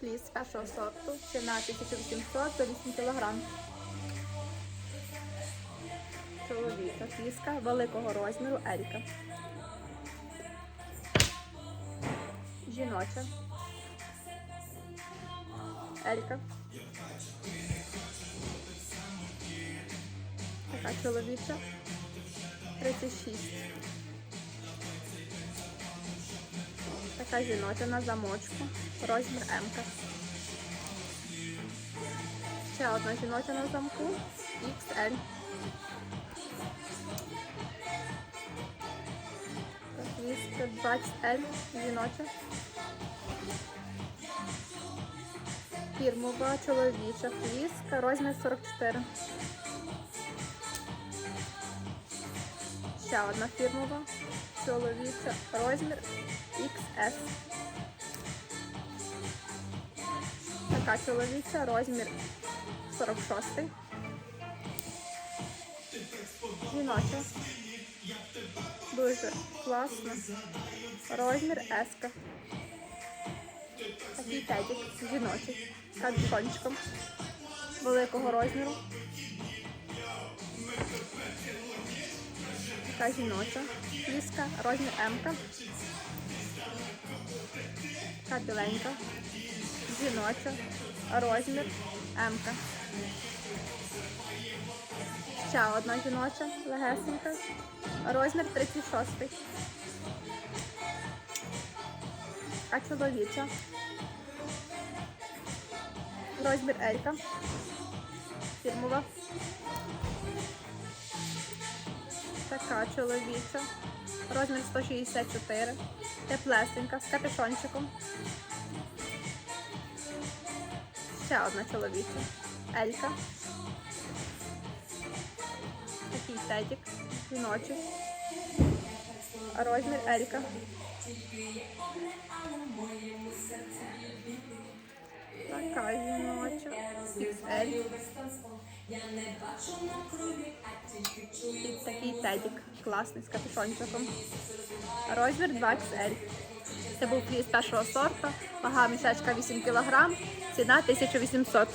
Фліс першого сорту. Ціна 1800 за 8 кг. Чоловіка. Фліска великого розміру Елька. Жіноча. Елька. Така чоловіча. 36. Така жіноча на замочку. Розмір М. Ще одна жіноча на замку. XL. Віск 20L жіноча. Фірмова чоловіча фліска, розмір 44. Ще одна фірмова чоловіча, розмір XS. Така чоловіча, розмір 46. Жіноча. Дуже класно. Розмір S. Такий тедік жіночий. З. Великого розміру. Така жіноча. Фліска, розмір М. Така біленька. Жіноча. Розмір М. Ще одна жіноча, легесенька. Розмір 36. А чоловіча. Розмір Елька. Фірмова. Така чоловіча. Розмір 164. Теплесенька з капюшончиком. Ще одна чоловіча. Елька. Такий тедік. Жіночий. Розмір Елька. Така жіноча. XL. І такий тедік. Класний з капюшончиком. Розмір 2XL. Це був фліс першого сорту. Вага мішечка 8 кг. Ціна 1800.